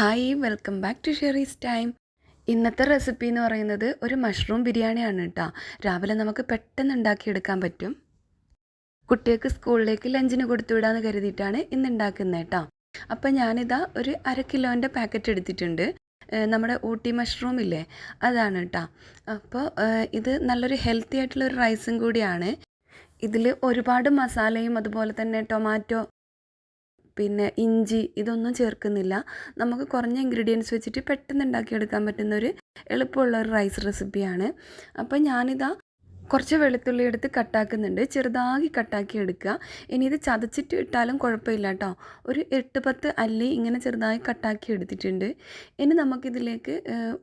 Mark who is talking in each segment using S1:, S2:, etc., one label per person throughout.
S1: Hi welcome back to Sheri's time. ഇന്നത്തെ recipe എന്ന് പറയുന്നത് ഒരു മഷ്റൂം ബിരിയാണിയാണ് കേട്ടോ രാവിലെ നമുക്ക് പെട്ടെന്ന് ഉണ്ടാക്കിയെടുക്കാൻ പറ്റും. കുട്ടികൾക്ക് സ്കൂളിലേക്ക് ലഞ്ചിന് കൊടുത്തു വിടാമെന്ന് കരുതിയിട്ടാണ് ഇന്ന് ഉണ്ടാക്കുന്നത് കേട്ടോ അപ്പോൾ ഞാനിതാ ഒരു അര കിലോന്റെ പാക്കറ്റ് എടുത്തിട്ടുണ്ട്. നമ്മുടെ ഊട്ടി മഷ്റൂം ഇല്ലേ? അതാണ് കേട്ടോ അപ്പോൾ ഇത് നല്ലൊരു ഹെൽത്തി ആയിട്ടുള്ള ഒരു റൈസും കൂടിയാണ്. ഇതിൽ ഒരുപാട് മസാലയും അതുപോലെ തന്നെ ടൊമാറ്റോ പിന്നെ ഇഞ്ചി ഇതൊന്നും ചേർക്കുന്നില്ല. നമുക്ക് കുറഞ്ഞ ഇൻഗ്രീഡിയൻസ് വെച്ചിട്ട് പെട്ടെന്ന് ഉണ്ടാക്കിയെടുക്കാൻ പറ്റുന്ന ഒരു എളുപ്പമുള്ള ഒരു റൈസ് റെസിപ്പിയാണ് അപ്പോൾ ഞാനിതാ കുറച്ച് വെളുത്തുള്ളി എടുത്ത് കട്ടാക്കുന്നുണ്ട് ചെറുതാക്കി കട്ടാക്കി എടുക്കുക. ഇനി ഇത് ചതച്ചിട്ട് ഇട്ടാലും കുഴപ്പമില്ല കേട്ടോ. ഒരു എട്ട് പത്ത് അല്ലി ഇങ്ങനെ ചെറുതായി കട്ടാക്കി എടുത്തിട്ടുണ്ട്. ഇനി നമുക്കിതിലേക്ക്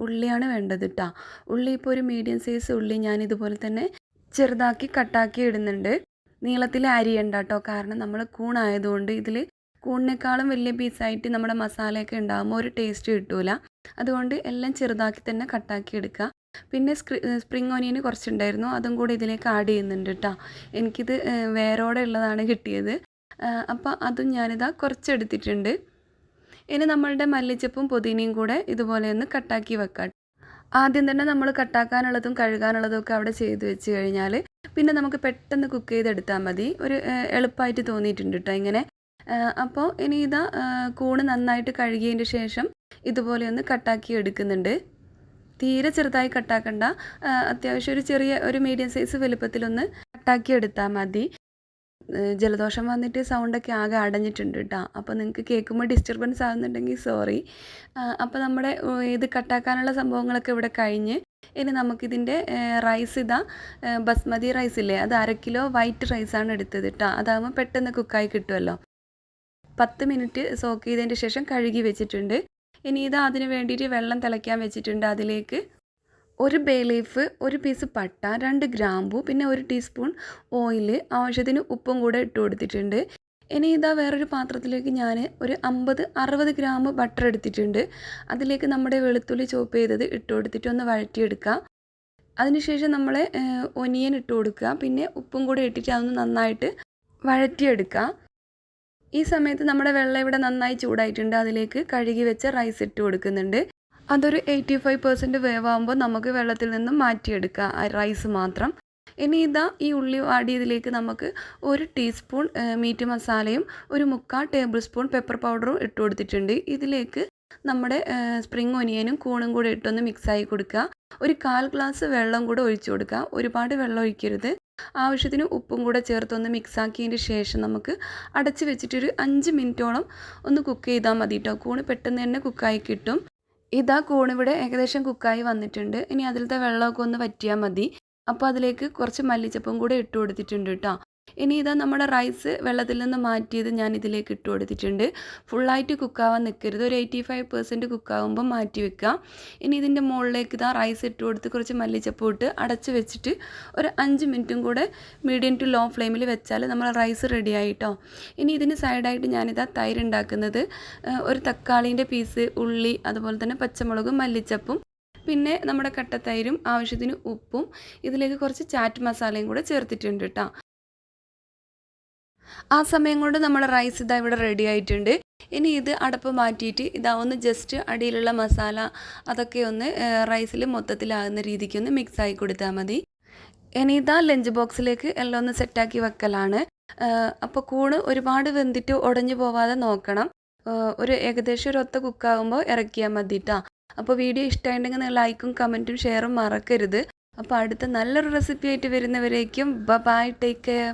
S1: ഉള്ളിയാണ് വേണ്ടത് കേട്ടോ ഉള്ളി ഇപ്പോൾ ഒരു മീഡിയം സൈസ് ഉള്ളി ഞാൻ ഇതുപോലെ തന്നെ ചെറുതാക്കി കട്ടാക്കി ഇടുന്നുണ്ട്. നീളത്തിൽ അരിയണ്ട കേട്ടോ കാരണം നമ്മൾ കൂണായതുകൊണ്ട് ഇതിൽ കൂണിനേക്കാളും വലിയ പീസായിട്ട് നമ്മുടെ മസാലയൊക്കെ ഉണ്ടാകുമ്പോൾ ഒരു ടേസ്റ്റ് കിട്ടൂല. അതുകൊണ്ട് എല്ലാം ചെറുതാക്കി തന്നെ കട്ടാക്കി എടുക്കുക. പിന്നെ സ്പ്രിങ് ഓനിയൻ കുറച്ചുണ്ടായിരുന്നു. അതും കൂടി ഇതിലേക്ക് ആഡ് ചെയ്യുന്നുണ്ട് കേട്ടോ എനിക്കിത് വേരോടെ ഉള്ളതാണ് കിട്ടിയത്. അപ്പോൾ അതും ഞാനിതാ കുറച്ചെടുത്തിട്ടുണ്ട്. ഇനി നമ്മളുടെ മല്ലിച്ചപ്പും പുതിനയും കൂടെ ഇതുപോലെ ഒന്ന് കട്ടാക്കി വെക്കാം ആദ്യം തന്നെ നമ്മൾ കട്ടാക്കാനുള്ളതും കഴുകാനുള്ളതും ഒക്കെ അവിടെ ചെയ്ത് വെച്ച് കഴിഞ്ഞാൽ പിന്നെ നമുക്ക് പെട്ടെന്ന് കുക്ക് ചെയ്തെടുത്താൽ മതി. ഒരു എളുപ്പമായിട്ട് തോന്നിയിട്ടുണ്ട് കേട്ടോ ഇങ്ങനെ. അപ്പോൾ ഇനി ഇതാ കൂണ് നന്നായിട്ട് കഴുകിയതിന്റെ ശേഷം ഇതുപോലെ ഒന്ന് കട്ടാക്കി എടുക്കുന്നുണ്ട്. തീരെ ചെറുതായി കട്ടാക്കണ്ട. അത്യാവശ്യം ഒരു ചെറിയ ഒരു മീഡിയം സൈസ് വലുപ്പത്തിലൊന്ന് കട്ടാക്കി എടുത്താൽ മതി. ജലദോഷം വന്നിട്ട് സൗണ്ടൊക്കെ ആകെ അടഞ്ഞിട്ടുണ്ട് കേട്ടോ അപ്പോൾ നിങ്ങൾക്ക് കേൾക്കുമ്പോൾ ഡിസ്റ്റർബൻസ് ആകുന്നുണ്ടെങ്കിൽ സോറി അപ്പോൾ നമ്മുടെ ഇത് കട്ടാക്കാനുള്ള സംഭവങ്ങളൊക്കെ ഇവിടെ കഴിഞ്ഞ് ഇനി നമുക്കിതിന്റെ റൈസ് ഇതാ ബസ്മതി റൈസ് ഇല്ലേ? അത് അര കിലോ വൈറ്റ് റൈസാണ് എടുത്തത് കേട്ടോ അതാകുമ്പോൾ പെട്ടെന്ന് കുക്കായി കിട്ടുമല്ലോ പത്ത് മിനിറ്റ് സോക്ക് ചെയ്തതിന് ശേഷം കഴുകി വെച്ചിട്ടുണ്ട്. ഇനി ഇത് അതിന് വേണ്ടിയിട്ട് വെള്ളം തിളയ്ക്കാൻ വെച്ചിട്ടുണ്ട് അതിലേക്ക്. ഒരു ബേ ലീഫ് ഒരു പീസ് പട്ട രണ്ട് ഗ്രാമ്പു പിന്നെ ഒരു ടീസ്പൂൺ ഓയിൽ ആവശ്യത്തിന് ഉപ്പും കൂടെ ഇട്ട് കൊടുത്തിട്ടുണ്ട്. ഇനി ഇതാ വേറൊരു പാത്രത്തിലേക്ക് ഞാൻ ഒരു അമ്പത് അറുപത് ഗ്രാം ബട്ടർ എടുത്തിട്ടുണ്ട്. അതിലേക്ക് നമ്മുടെ വെളുത്തുള്ളി ചോപ്പ് ചെയ്തത് ഇട്ട് കൊടുത്തിട്ട് ഒന്ന് വഴറ്റിയെടുക്കുക അതിനുശേഷം നമ്മൾ ഒനിയൻ ഇട്ട് കൊടുക്കുക. പിന്നെ ഉപ്പും കൂടെ ഇട്ടിട്ട് അതൊന്ന് നന്നായിട്ട് വഴറ്റിയെടുക്കുക ഈ സമയത്ത് നമ്മുടെ വെള്ളം ഇവിടെ നന്നായി ചൂടായിട്ടുണ്ട്. അതിലേക്ക് കഴുകി വെച്ച റൈസ് ഇട്ട് കൊടുക്കുന്നുണ്ട്. അതൊരു എയ്റ്റി ഫൈവ് പെർസെന്റ് വേവാകുമ്പോൾ നമുക്ക് വെള്ളത്തിൽ നിന്നും മാറ്റിയെടുക്കാം ആ റൈസ് മാത്രം. ഇനി ഇതാ ഈ ഉള്ളി വാടിയതിലേക്ക് നമുക്ക് ഒരു ടീസ്പൂൺ മീറ്റ് മസാലയും ഒരു മുക്കാൽ ടേബിൾ സ്പൂൺ പെപ്പർ പൗഡറും ഇട്ട് കൊടുത്തിട്ടുണ്ട്. ഇതിലേക്ക് നമ്മുടെ സ്പ്രിങ് ഒനിയനും കൂണും കൂടെ ഇട്ടൊന്ന് മിക്സ് മിക്സായി കൊടുക്കുക. ഒരു കാൽ ഗ്ലാസ് വെള്ളം കൂടെ ഒഴിച്ചു കൊടുക്കുക. ഒരുപാട് വെള്ളം ഒഴിക്കരുത്. ആവശ്യത്തിന് ഉപ്പും കൂടെ ചേർത്തൊന്ന് മിക്സാക്കിയതിന് ശേഷം നമുക്ക് അടച്ച് വെച്ചിട്ടൊരു അഞ്ച് മിനിറ്റോളം ഒന്ന് കുക്ക് ചെയ്താൽ മതി കേട്ടോ കൂണ് പെട്ടെന്ന് തന്നെ കുക്കായി കിട്ടും. ഇതാ കൂണിവിടെ ഏകദേശം കുക്കായി വന്നിട്ടുണ്ട്. ഇനി അതിലത്തെ വെള്ളമൊക്കെ ഒന്ന് വറ്റിയാൽ മതി. അപ്പോൾ അതിലേക്ക് കുറച്ച് മല്ലിച്ചപ്പും കൂടെ ഇട്ട് കൊടുത്തിട്ടുണ്ട് കേട്ടോ ഇനി ഇതാ നമ്മുടെ റൈസ് വെള്ളത്തിൽ നിന്ന് മാറ്റിയത് ഞാൻ ഇതിലേക്ക് ഇട്ട് കൊടുത്തിട്ടുണ്ട്. ഫുള്ളായിട്ട് കുക്കാവാൻ നിൽക്കരുത് ഒരു എയ്റ്റി ഫൈവ് പെർസെന്റ് കുക്കാവുമ്പോൾ മാറ്റി വെക്കുക ഇനി ഇതിന്റെ മുകളിലേക്ക് ഇതാ റൈസ് ഇട്ട് കൊടുത്ത് കുറച്ച് മല്ലിച്ചപ്പ് ഇട്ട് അടച്ച് വെച്ചിട്ട് ഒരു അഞ്ച് മിനിറ്റും കൂടെ മീഡിയം ടു ലോ ഫ്ലെയിമിൽ വെച്ചാൽ നമ്മൾ റൈസ് റെഡി ആയിട്ടോ. ഇനി ഇതിന് സൈഡായിട്ട് ഞാനിതാ തൈര് ഉണ്ടാക്കുന്നത്. ഒരു തക്കാളീന്റെ പീസ് ഉള്ളി അതുപോലെ തന്നെ പച്ചമുളകും മല്ലിച്ചപ്പും പിന്നെ നമ്മുടെ കട്ടത്തൈരും ആവശ്യത്തിന് ഉപ്പും ഇതിലേക്ക് കുറച്ച് ചാറ്റ് മസാലയും കൂടെ ചേർത്തിട്ടുണ്ട് കേട്ടോ. ആ സമയം കൊണ്ട് നമ്മുടെ റൈസ് ഇതാ ഇവിടെ റെഡി ആയിട്ടുണ്ട്. ഇനി ഇത് അടപ്പ് മാറ്റിയിട്ട് ഇതാ ഒന്ന് ജസ്റ്റ് അടിയിലുള്ള മസാല അതൊക്കെ ഒന്ന് റൈസിൽ മൊത്തത്തിലാകുന്ന രീതിക്ക് ഒന്ന് മിക്സ് ആയി കൊടുത്താൽ മതി. ഇനി ഇതാ ലഞ്ച് ബോക്സിലേക്ക് എല്ലാം ഒന്ന് സെറ്റാക്കി വെക്കലാണ്. അപ്പോൾ കൂണ് ഒരുപാട് വെന്തിട്ട് ഉടഞ്ഞു പോവാതെ നോക്കണം. ഒരു ഏകദേശം ഒരു ഒത്ത കുക്കാകുമ്പോൾ ഇറക്കിയാൽ മതി കേട്ടോ അപ്പോൾ വീഡിയോ ഇഷ്ടമായിട്ടുണ്ടെങ്കിൽ നിങ്ങൾ ലൈക്കും കമന്റും ഷെയറും മറക്കരുത്. അപ്പോൾ അടുത്ത നല്ലൊരു റെസിപ്പി ആയിട്ട് വരുന്നവരേക്കും ബ ബൈ ടേക്ക് കെയർ